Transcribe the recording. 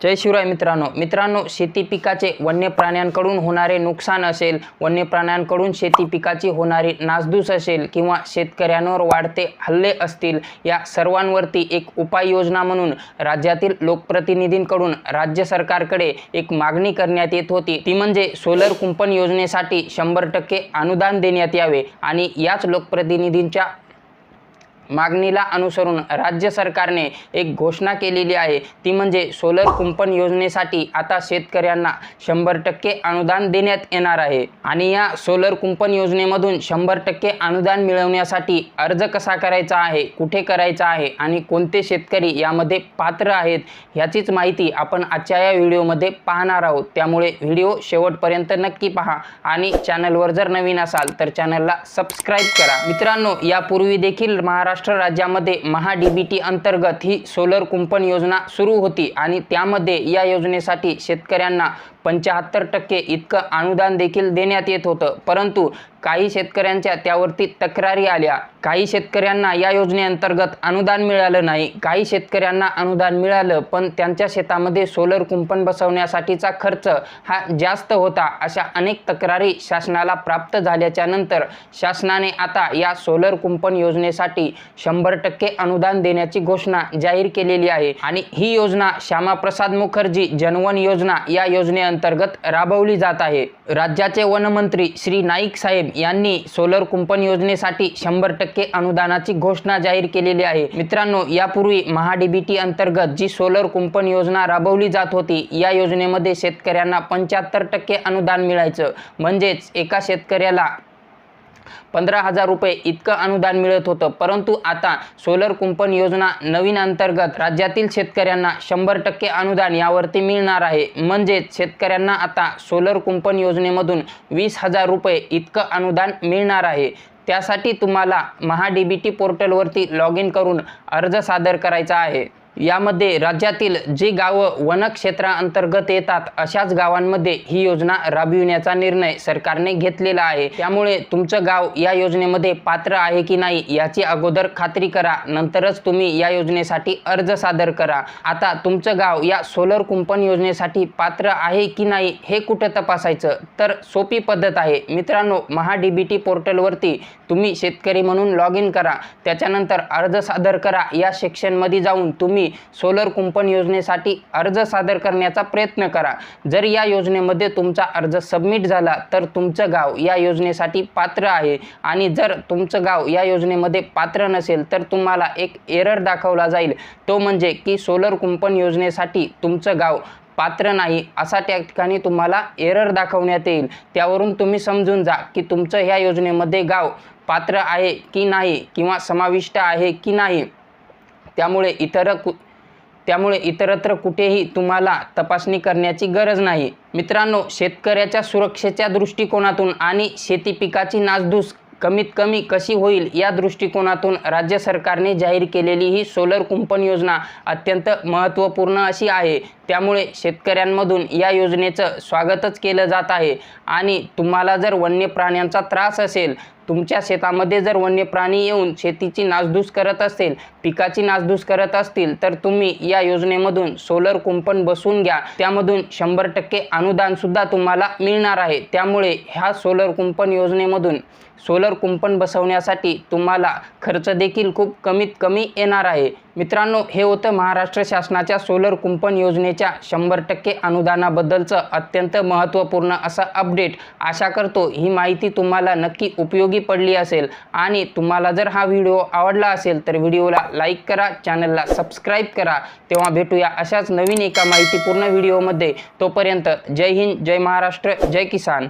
जय शिवराय मित्रांनो. मित्रांनो शेती पिकाचे वन्य प्राण्यांकडून होणारे नुकसान असेल वन्य प्राण्यांकडून शेती पिकाची होणारी नासधूस असेल किंवा शेतकऱ्यांवर वाढते हल्ले असतील या सर्वांवरती एक उपाययोजना म्हणून राज्यातील लोकप्रतिनिधींकडून राज्य सरकारकडे एक मागणी करण्यात येत होती. ती म्हणजे सोलर कुंपण योजनेसाठी शंभर टक्के अनुदान देण्यात यावे आणि याच लोकप्रतिनिधींच्या मागणीला अनुसरून राज्य सरकारने एक घोषणा केलेली आहे. ती म्हणजे सोलर कुंपण योजनेसाठी आता शेतकऱ्यांना शंभर टक्के अनुदान देण्यात येणार आहे. आणि या सोलर कुंपण योजनेमधून शंभर टक्के अनुदान मिळवण्यासाठी अर्ज कसा करायचा आहे कुठे करायचा आहे आणि कोणते शेतकरी यामध्ये पात्र आहेत ह्याचीच माहिती आपण आजच्या या व्हिडिओमध्ये पाहणार आहोत. त्यामुळे व्हिडिओ शेवटपर्यंत नक्की पहा आणि चॅनलवर जर नवीन असाल तर चॅनलला सबस्क्राईब करा. मित्रांनो यापूर्वी देखील महाराष्ट्र राज्यामध्ये महा अंतर्गत ही सोलर कुंपण योजना सुरू होती आणि त्यामध्ये या योजनेसाठी शेतकऱ्यांना पंच्याहत्तर टक्के इतकं अनुदान देखील देण्यात येत होतं. परंतु काही शेतकऱ्यांच्या त्यावरती तक्रारी आल्या. काही शेतकऱ्यांना या योजनेअंतर्गत अनुदान मिळालं नाही. काही शेतकऱ्यांना अनुदान मिळालं पण त्यांच्या शेतामध्ये सोलर कुंपण बसवण्यासाठीचा खर्च हा जास्त होता अशा अनेक तक्रारी शासनाला प्राप्त झाल्याच्यानंतर शासनाने आता या सोलर कुंपण योजनेसाठी शंभर टक्के अनुदान देण्याची घोषणा जाहीर केलेली आहे. आणि ही योजना श्यामाप्रसाद मुखर्जी जनवन योजना या योजनेअंतर्गत राबवली जात आहे. राज्याचे वनमंत्री श्री नाईक साहेब यांनी सोलर कुंपण योजनेसाठी शंभर टक्के अनुदानाची घोषणा जाहीर केलेली आहे. मित्रांनो यापूर्वी महाडीबीटी अंतर्गत जी सोलर कुंपण योजना राबवली जात होती या योजनेमध्ये शेतकऱ्यांना पंच्याहत्तर टक्के अनुदान मिळायचं. म्हणजेच एका शेतकऱ्याला पंधरा हजार रुपये इतकं अनुदान मिळत होतं. परंतु आता सोलर कुंपण योजना नवीन अंतर्गत राज्यातील शेतकऱ्यांना शंभर टक्के अनुदान यावरती मिळणार आहे. म्हणजेच शेतकऱ्यांना आता सोलर कुंपण योजनेमधून वीस हजार रुपये इतकं अनुदान मिळणार आहे. त्यासाठी तुम्हाला महा डी बी टी पोर्टलवरती लॉग इन करून अर्ज सादर करायचा आहे. यामध्ये राज्यातील जी गावं वनक्षेत्राअंतर्गत येतात अशाच गावांमध्ये ही योजना राबविण्याचा निर्णय सरकारने घेतलेला आहे. त्यामुळे तुमचं गाव या योजनेमध्ये पात्र आहे की नाही याची अगोदर खात्री करा. नंतरच तुम्ही या योजनेसाठी अर्ज सादर करा. आता तुमचं गाव या सोलर कुंपण योजनेसाठी पात्र आहे की नाही हे कुठं तपासायचं? तर सोपी पद्धत आहे. मित्रांनो महा डी बी टी पोर्टलवरती तुम्ही शेतकरी म्हणून लॉग इन करा. त्याच्यानंतर अर्ज सादर करा. या सेक्शनमध्ये जाऊन तुम्ही सोलर कुंपण योजनेसाठी अर्ज सादर करण्याचा प्रयत्न करा. जर या योजनेमध्ये तुमचा अर्ज सबमिट झाला तर तुमचं गाव या योजनेसाठी पात्र आहे. आणि जर तुमचं गाव या योजनेमध्ये पात्र नसेल तर तुम्हाला एक एरर दाखवला जाईल. तो म्हणजे की सोलर कुंपण योजनेसाठी तुमचं गाव पात्र नाही असा त्या ठिकाणी तुम्हाला एरर दाखवण्यात येईल. त्यावरून तुम्ही समजून जा की तुमचं ह्या योजनेमध्ये गाव पात्र आहे की नाही किंवा समाविष्ट आहे की नाही. त्यामुळे इतर कु त्यामुळे इतरत्र कुठेही तुम्हाला तपासणी करण्याची गरज नाही. मित्रांनो शेतकऱ्याच्या सुरक्षेच्या दृष्टिकोनातून आणि शेती पिकाची नासधूस कमीत कमी कशी होईल या दृष्टिकोनातून राज्य सरकारने जाहीर केलेली ही सोलर कुंपण योजना अत्यंत महत्त्वपूर्ण अशी आहे. त्यामुळे शेतकऱ्यांमधून या योजनेचं स्वागतच केलं जात आहे. आणि तुम्हाला जर वन्य प्राण्यांचा त्रास असेल तुमच्या शेतामध्ये जर वन्य प्राणी येऊन शेतीची नासधूस करत असेल पिकाची नासधूस करत असतील तर तुम्ही या योजनेमधून सोलर कुंपण बसवून घ्या. त्यामधून शंभर टक्के अनुदानसुद्धा तुम्हाला मिळणार आहे. त्यामुळे ह्या सोलर कुंपण योजनेमधून सोलर कुंपण बसवण्यासाठी तुम्हाला खर्च देखील खूप कमीत कमी येणार आहे. मित्रांनो हे होतं महाराष्ट्र शासनाच्या सोलर कुंपण योजनेच्या शंभर टक्के अनुदानाबद्दलचं अत्यंत महत्त्वपूर्ण असं अपडेट आशा करतो ही माहिती तुम्हाला नक्की उपयोगी पडली असेल. आणि तुम्हाला जर हा व्हिडिओ आवडला असेल तर व्हिडिओला लाईक करा चॅनलला सबस्क्राईब करा. तेव्हा भेटूया अशाच नवीन एका माहितीपूर्ण व्हिडिओमध्ये तोपर्यंत जय हिंद जय महाराष्ट्र जय किसान.